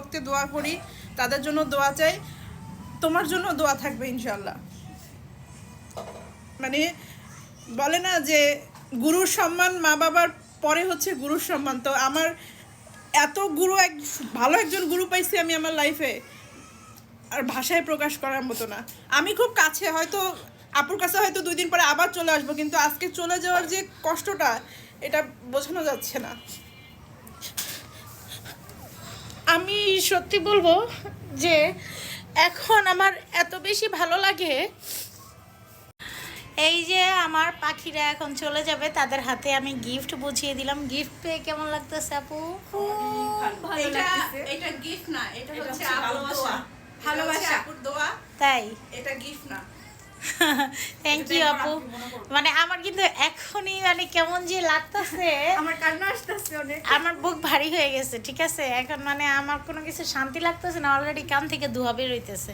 অক্তে দোয়া করি, তাদের জন্য দোয়া চাই, তোমার জন্য দোয়া থাকবে ইনশাল্লাহ মানে বলে না যে গুরুর সম্মান মা বাবার পরে হচ্ছে গুরুর সম্মান। তো আমার এত গুরু এক, ভালো একজন গুরু পাইছি আমি আমার লাইফে আর ভাষায় প্রকাশ করার মতো না। আমি খুব কাছে, হয়তো আপুর কাছে হয়তো দুই দিন পরে আবার চলে আসব, কিন্তু আজকে চলে যাওয়ার যে কষ্টটা, এটা বোঝানো যাচ্ছে না। আমি সত্যি বলব যে এখন আমার এত বেশি ভালো লাগে। এই যে আমার পাখিরা এখন চলে যাবে তাদের হাতে আমি গিফট বুঝিয়ে দিলাম। গিফট পেয়ে কেমন লাগতেছে আপু? এটা গিফট না এটা হচ্ছে ভালোবাসা। ভালোবাসা। আপুর দোয়া। তাই? এটা গিফট না। থ্যাংক ইউ আপু মানে আমার কিন্তু এখনই মানে কেমন যে লাগতেছে। আমার কান্না আসতেছে অনেক। আমার বুক ভারী হয়ে গেছে ঠিক আছে? এখন মানে আমার কোনো কিছু শান্তি লাগতেছে না অলরেডি কান থেকে ধোয়া বের হইতেছে।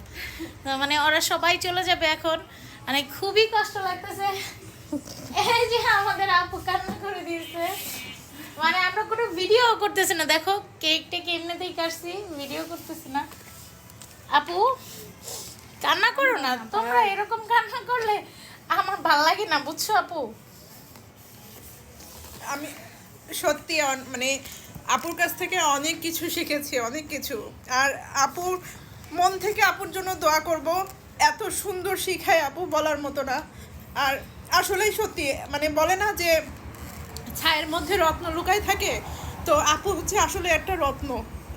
মানে ওরা সবাই চলে যাবে এখন। মানে খুবই কষ্ট লাগতেছে। এই যে আমাদের আপু কান্না করে দিয়েছে। মানে আমরা কোনো ভিডিও করতেছি না। দেখো কেক টেক এমনিতেই কাটছি ভিডিও করতেছি না। আপু? কান্না করো না, তোমরা এরকম কান্না করলে আমার ভালো লাগে না, বুঝছ আপু? আমি সত্যি মানে আপুর কাছ থেকে অনেক কিছু শিখেছি, অনেক কিছু। আর আপুর মন থেকে আপুর জন্য দোয়া করব, এত সুন্দর শিখায় আপু বলার মতো না। আর আসলেই সত্যি মানে বলে না যে ছায়ের মধ্যে রত্ন লুকায় থাকে, তো আপু হচ্ছে আসলে একটা রত্ন।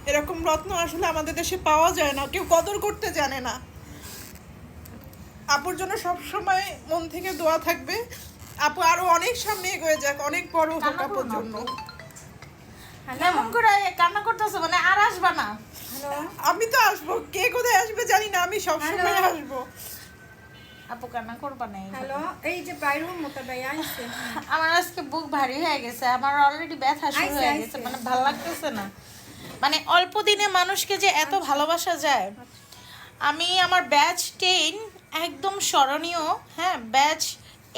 এরকম রত্ন আসলে আমাদের দেশে পাওয়া যায় না, কেউ কদর করতে জানে না। আপুর জন্য সব সময় মন থেকে দোয়া থাকবে। আপু আরও অনেক সামনে এগিয়ে যাক অনেক বড় হোক আপুর জন্য। কেমন করে কান্না করতেছো? মানে আর আসবা না। হ্যালো। আমি তো আসব কে কোথায় আসবে জানি না আমি সব সময় Hello. আসব। আপু কান্না করবা না হ্যালো এই যে বাইরের মতো ভাই আইছে আমার আজকে বুক ভারী হয়ে গেছে আমার অলরেডি ব্যথা শুরু হয়ে গেছে মানে ভালো লাগতেছে না। মানে অল্প দিনে মানুষকে যে এত ভালোবাসা যায় আমি আমার ব্যাচ টেন একদম স্মরণীয় হ্যাঁ ব্যাচ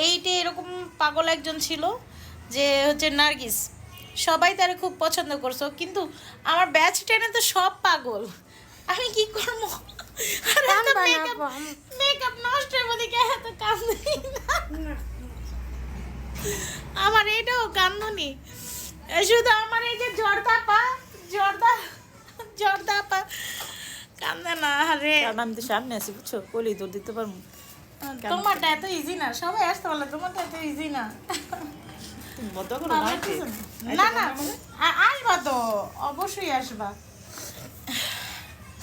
এইটে এরকম পাগল একজন ছিল যে হচ্ছে নার্গিস। সবাই তারে খুব পছন্দ করছ কিন্তু আমার ব্যাচ টেনে তো সব পাগল। আমি কি করব? মেকআপ নষ্ট হয়ে এত কান্দি আমার এটাও কান্দনি। শুধু আমার এই যে জর্দা পা জর্দা জর্দা পা কান্দে না আরে। কারণ আমি তো সামনে আছি বুঝছ? কলি দৌড় দিতে পারব। তোমারটা এত ইজি না সবাই আসতে পারলে তোমারটা এত ইজি না। আসবা তো অবশ্যই আসবা।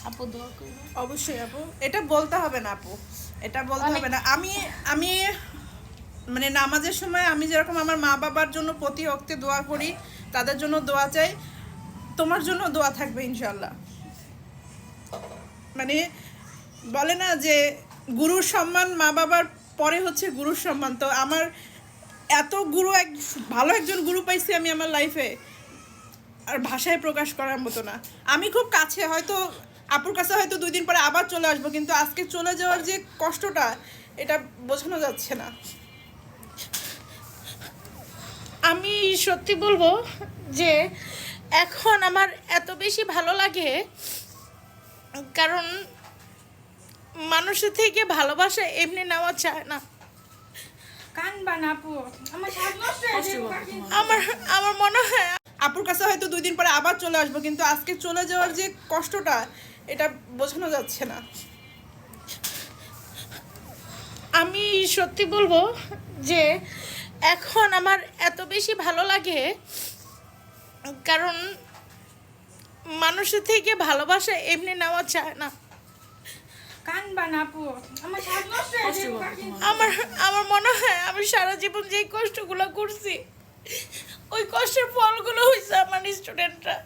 আপু দোয়া করব অবশ্যই আপু। এটা বলতে হবে না আপু। এটা বলতে হবে না। আমি আমি মানে নামাজের সময় আমি যেরকম আমার মা বাবার জন্য প্রতি অক্তে দোয়া করি তাদের জন্য দোয়া চাই তোমার জন্য দোয়া থাকবে ইনশাল্লাহ মানে বলে না যে গুরুর সম্মান মা বাবার পরে হচ্ছে গুরুর সম্মান। তো আমার এত গুরু এক, ভালো একজন গুরু পাইছি আমি আমার লাইফে আর ভাষায় প্রকাশ করার মতো না। আমি খুব কাছে, হয়তো আপুর কাছে হয়তো দুই দিন পরে আবার চলে আসব, কিন্তু আজকে চলে যাওয়ার যে কষ্টটা, এটা বোঝানো যাচ্ছে না। আমি সত্যি বলব যে এখন আমার এত বেশি ভালো লাগে কারণ মানুষের থেকে ভালোবাসা এমনি নেওয়া চায় না। আমার আমার মনে হয় আপুর কাছে হয়তো দুই দিন পরে আবার চলে আসব কিন্তু আজকে চলে যাওয়ার যে কষ্টটা এটা বোঝানো যাচ্ছে না। আমি সত্যি বলব যে এখন আমার এত বেশি ভালো লাগে কারণ মানুষের থেকে ভালোবাসা এমনি নেওয়া চায় না। আমার। আমার আমার মনে হয় আমি সারা জীবন যেই কষ্টগুলো করছি ওই কষ্টের ফলগুলো হয়েছে আমার স্টুডেন্টরা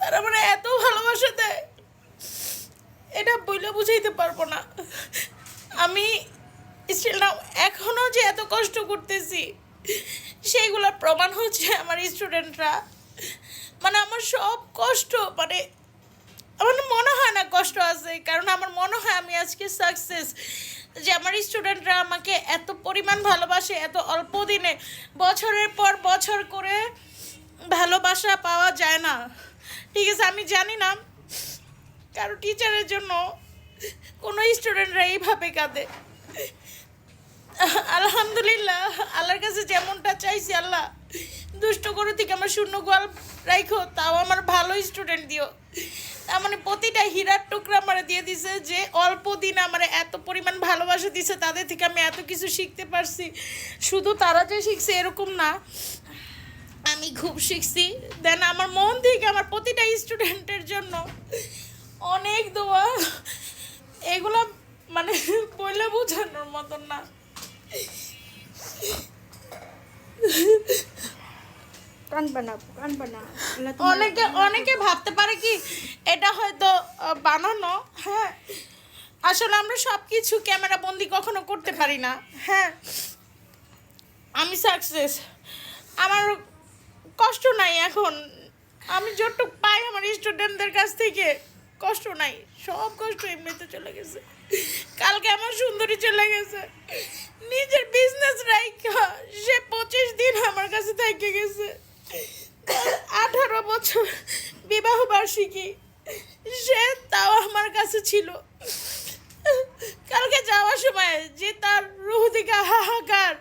তারা মানে এত ভালোবাসা দেয় এটা বইলে বুঝাইতে পারব না। আমি স্টিল নাও এখনও যে এত কষ্ট করতেছি সেইগুলোর প্রমাণ হচ্ছে আমার স্টুডেন্টরা মানে আমার সব কষ্ট মানে আমার মনে হয় না কষ্ট আছে, কারণ আমার মনে হয় আমি আজকে সাকসেস যে আমার স্টুডেন্টরা আমাকে এত পরিমাণ ভালোবাসে, এত অল্প দিনে, বছরের পর বছর করে ভালোবাসা পাওয়া যায় না। ঠিক আছে, আমি জানি না কারও টিচারের জন্য কোনো স্টুডেন্টরা এইভাবে কাঁদে। আলহামদুলিল্লাহ, আল্লাহর কাছে যেমনটা চাইছি, আল্লাহ দুষ্ট করো থেকে আমার শূন্য গোয়াল রাখো তাও আমার ভালো স্টুডেন্ট দিও। তার মানে প্রতিটা হীরার টুকরা আমার দিয়ে দিছে যে অল্প দিন আমার এত পরিমাণ ভালোবাসা দিছে, তাদের থেকে আমি এত কিছু শিখতে পারছি। শুধু তারা যে শিখছে এরকম না, আমি খুব শিখছি। দেন আমার মন থেকে আমার প্রতিটা স্টুডেন্টের জন্য অনেক দোয়া। এগুলো মানে বলে বোঝানোর মতন না। অনেকে অনেকে ভাবতে পারে কি এটা হয়তো বানানো হ্যাঁ। আসলে আমরা সব কিছু ক্যামেরা বন্দি কখনো করতে পারি না। হ্যাঁ। আমি সাকসেস আমার কষ্ট নাই এখন। আমি যতটুকু পাই আমার স্টুডেন্টদের কাছ থেকে কষ্ট নাই। সব কষ্ট এমনিতে চলে গেছে। কালকে আমার সুন্দরী চলে গেছে নিজের বিজনেস রাইখা সে পঁচিশ দিন আমার কাছে থেকে গেছে তার আঠারো বছর বিবাহ বার্ষিকী সে তাও আমার কাছে ছিল কালকে যাওয়ার সময় যে তার রুহ দিকে হাহাকার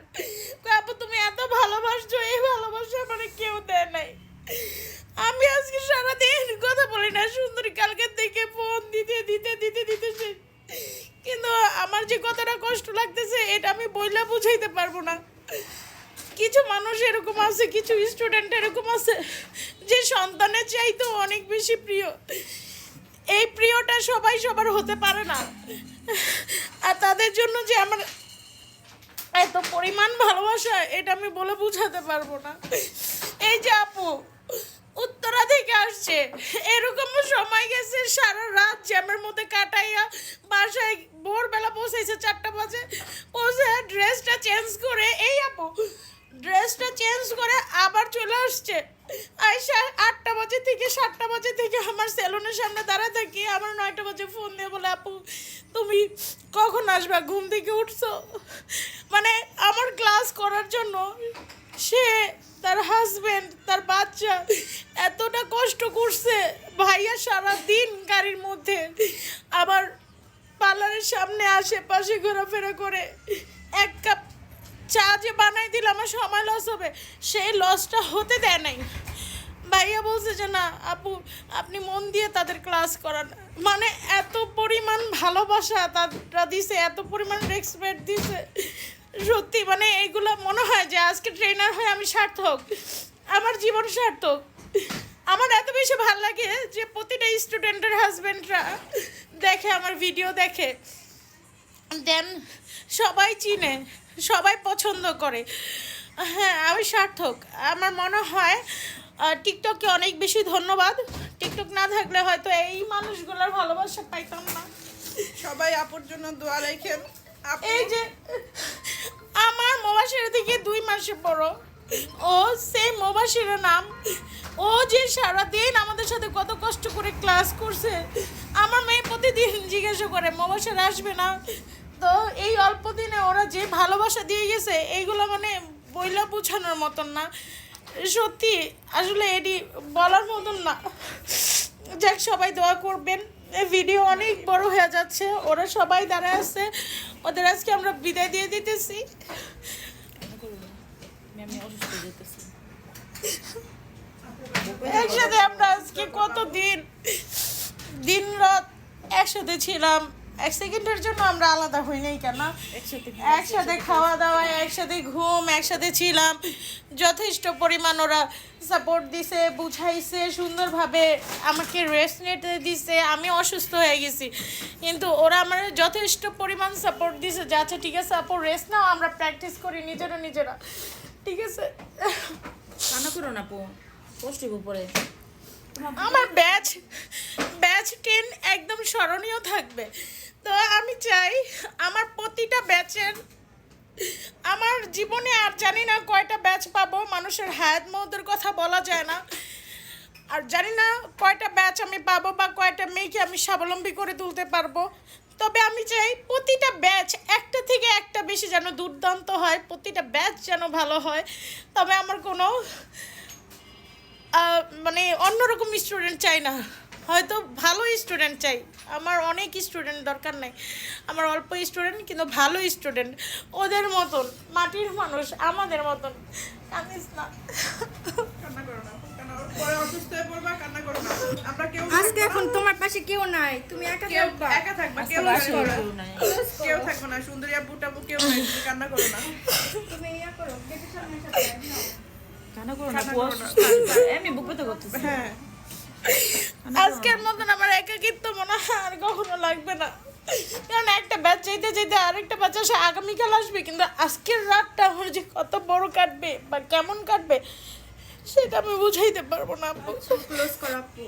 কয়, আপু তুমি এত ভালোবাসছো এই ভালোবাসা মানে কেউ দেয় নাই আমি আজকে সারাদিন কথা বলি না সুন্দরী কালকে থেকে ফোন দিতে দিতে দিতে দিতে সে কিন্তু আমার যে কতটা কষ্ট লাগতেছে এটা আমি বইলা বুঝাইতে পারব না কিছু মানুষ এরকম আছে কিছু স্টুডেন্ট এরকম আছে যে সন্তানের চাইতো অনেক বেশি প্রিয়। এই প্রিয়টা সবাই সবার হতে পারে না। আর তাদের জন্য যে আমার এত পরিমাণ ভালোবাসা, এটা আমি বলে বোঝাতে পারব না। এই যে আপু উত্তরা থেকে আসছে। এরকম সময় গেছে, সারা রাত জ্যামের মধ্যে কাটাইয়া বাসায় ভোরবেলা পৌঁছেছে চারটা বাজে। পৌঁছে ড্রেসটা চেঞ্জ করে, এই আপু ড্রেসটা চেঞ্জ করে আবার চলে আসছে। আইসা আটটা বাজে থেকে সাতটা বাজে থেকে আমার সেলুনের সামনে দাঁড়া থাকি। আমার নয়টা বাজে ফোন দিয়ে বলে, আপু, তুমি কখন আসবা? ঘুম থেকে উঠছো? মানে আমার ক্লাস করার জন্য সে, তার হাজবেন্ড তার বাচ্চা এতটা কষ্ট করছে। ভাইয়া সারা দিন গাড়ির মধ্যে আবার পার্লারের সামনে আশেপাশে ঘোরাফেরা করে। এক কাপ চা যে বানাই দিলে, আমার সময় লস হবে। সেই লসটা হতে দেয় নাই। ভাইয়া বলছে যে, না, আপু, আপনি মন দিয়ে তাদের ক্লাস করান। মানে এত পরিমাণ ভালোবাসা তারা দিছে, এত পরিমাণ রেসপেক্ট দিছে। সত্যি মানে এইগুলো মনে হয় যে, আজকে ট্রেনার হয়ে আমি সার্থক। আমার জীবন সার্থক। আমার এত বেশি ভালো লাগে যে, প্রতিটা স্টুডেন্টের হাজব্যান্ডরা দেখে, আমার ভিডিও দেখে। দেন সবাই চিনে সবাই পছন্দ করে। হ্যাঁ আমি সার্থক। আমার মনে হয় টিকটককে অনেক বেশি ধন্যবাদ। টিকটক না থাকলে হয়তো এই মানুষগুলোর ভালোবাসা পাইতাম না। সবাই আপুর জন্য দোয়া রাখেন। এই যে আমার মোবাসিরা থেকে দুই মাসে বড় ও সেই মোবাসিরা নাম। ও যে সারাদিন আমাদের সাথে কত কষ্ট করে ক্লাস করছে, আমার মেয়ে প্রতিদিন জিজ্ঞাসা করে মবাসার আসবে না? তো এই অল্প দিনে ওরা যে ভালোবাসা দিয়ে গেছে, এইগুলো মানে বইলা বোঝানোর মতন না। সত্যি, আসলে এটি বলার মতন না। যাক, সবাই দোয়া করবেন। ভিডিও অনেক বড় হয়ে যাচ্ছে, ওরা সবাই দাঁড়ায় আছে। ওদের আজকে আমরা বিদায় দিয়ে দিতেছি। অসুস্থ যেতেছি। একসাথে আমরা আজকে কত দিন দিন রাত একসাথে ছিলাম। এক সেকেন্ডের জন্য আমরা আলাদা হই নাই কেন? একসাথে খাওয়া দাওয়া একসাথে ঘুম একসাথে ছিলাম। যথেষ্ট পরিমাণ ওরা সাপোর্ট দিছে বুঝাইছে সুন্দরভাবে আমাকে রেস্ট নিতে দিছে। আমি অসুস্থ হয়ে গেছি। কিন্তু ওরা আমার যথেষ্ট পরিমাণ সাপোর্ট দিছে যে আচ্ছা ঠিক আছে আপু রেস্ট নাও আমরা প্র্যাকটিস করি নিজেরা নিজেরা। ঠিক আছে? কান্না করো না পো কষ্ট উপরে। আমার ব্যাচ ব্যাচ টেন একদম স্মরণীয় থাকবে। তো আমি চাই আমার প্রতিটা ব্যাচের আমার জীবনে আর জানি না কয়টা ব্যাচ পাবো, মানুষের হায়াত মহতের কথা বলা যায় না। আর জানি না কয়টা ব্যাচ আমি পাবো বা কয়টা মেয়েকে আমি স্বাবলম্বী করে তুলতে পারব। তবে আমি চাই প্রতিটা ব্যাচ একটা থেকে একটা বেশি যেন দুর্দান্ত হয়, প্রতিটা ব্যাচ যেন ভালো হয়। তবে আমার কোনো মানে অন্যরকম স্টুডেন্ট চাই না। হয়তো ভালো স্টুডেন্ট চাই। আমার অনেক স্টুডেন্ট দরকার নাই। আমার অল্প স্টুডেন্ট কিন্তু ভালো স্টুডেন্ট ওদের মতন মাটির মানুষ আমাদের মতন। কাঁদিস না। কান্না করো না আপু, কান্না করো- পরে অসুস্থ হয়ে পড়বা না। কেউ আজকে এখন তোমার পাশে কেউ নাই। তুমি একা কেউ থাকবা। একা থাকবা কেউ নাই। কেউ থাকবে না। সুন্দরী আপু টাপু কেউ নাই তুমি কান্না করো না। তুমি ইয়া করো সামনে সাথে করো না বুক ব্যথা করতেছি। হ্যাঁ। আজকের মতন আমার একাকিত্ব মনে হয় আর কখনো লাগবে না। কারণ একটা ব্যাচ চাইতে চাইতে আরেকটা বাচ্চা সে আগামীকাল আসবে কিন্তু আজকের রাতটা আমার যে কত বড় কাটবে বা কেমন কাটবে সেটা আমি বুঝাইতে পারব না আপু ক্লোজ করো আপু